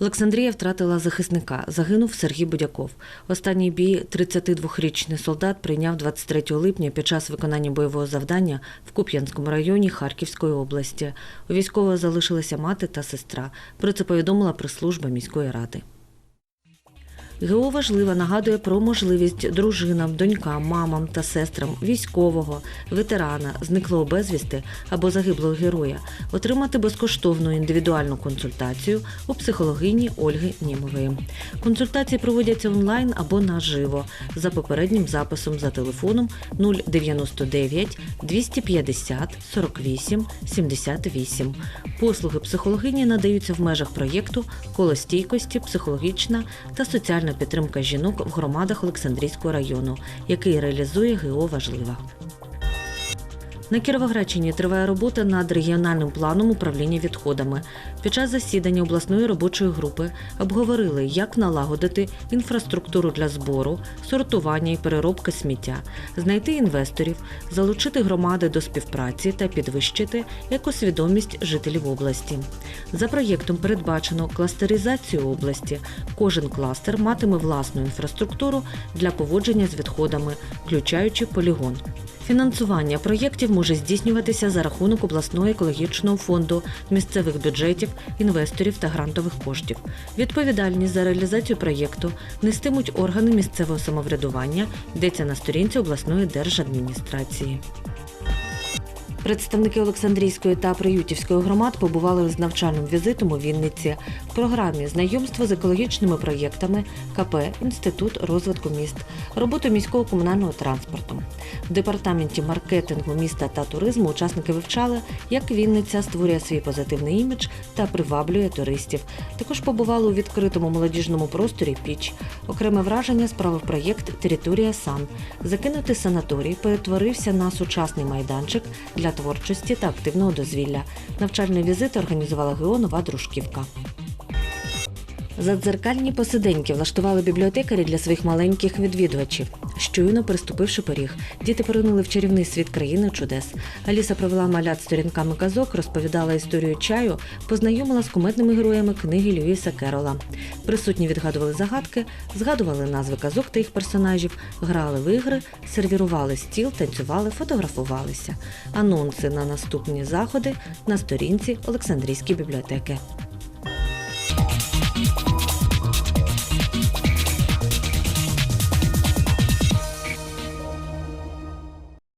Олександрія втратила захисника. Загинув Сергій Будяков. Останній бій 32-річний солдат прийняв 23 липня під час виконання бойового завдання в Куп'янському районі Харківської області. У військового залишилася мати та сестра. Про це повідомила прес-служба міської ради. ГО важлива нагадує про можливість дружинам, донькам, мамам та сестрам військового, ветерана, зниклого безвісти або загиблого героя отримати безкоштовну індивідуальну консультацію у психологині Ольги Німової. Консультації проводяться онлайн або наживо за попереднім записом за телефоном 099 250 48 78. Послуги психологині надаються в межах проєкту Коло стійкості, психологічна та соціальна підтримка жінок в громадах Олександрійського району, який реалізує ГО Важлива. На Кіровоградщині триває робота над регіональним планом управління відходами. Під час засідання обласної робочої групи обговорили, як налагодити інфраструктуру для збору, сортування і переробки сміття, знайти інвесторів, залучити громади до співпраці та підвищити екосвідомість жителів області. За проєктом передбачено кластеризацію області. Кожен кластер матиме власну інфраструктуру для поводження з відходами, включаючи полігон. Фінансування проєктів може здійснюватися за рахунок обласного екологічного фонду, місцевих бюджетів, інвесторів та грантових коштів. Відповідальність за реалізацію проєкту нестимуть органи місцевого самоврядування, йдеться на сторінці обласної держадміністрації. Представники Олександрійської та Приютівської громад побували з навчальним візитом у Вінниці в програмі знайомство з екологічними проєктами КП Інститут розвитку міст, роботу міського комунального транспорту. В департаменті маркетингу міста та туризму учасники вивчали, як Вінниця створює свій позитивний імідж та приваблює туристів. Також побували у відкритому молодіжному просторі Піч. Окреме враження справив проєкт Територія Сан. Закинутий санаторій перетворився на сучасний майданчик для творчості та активного дозвілля. Навчальний візит організувала ГО Нова Дружківка. Задзеркальні посиденьки влаштували бібліотекарі для своїх маленьких відвідувачів. Щойно переступивши поріг, діти поринули в чарівний світ країни чудес. Аліса провела малят сторінками казок, розповідала історію чаю, познайомила з кумедними героями книги Льюіса Керола. Присутні відгадували загадки, згадували назви казок та їх персонажів, грали в ігри, сервірували стіл, танцювали, фотографувалися. Анонси на наступні заходи на сторінці Олександрійської бібліотеки.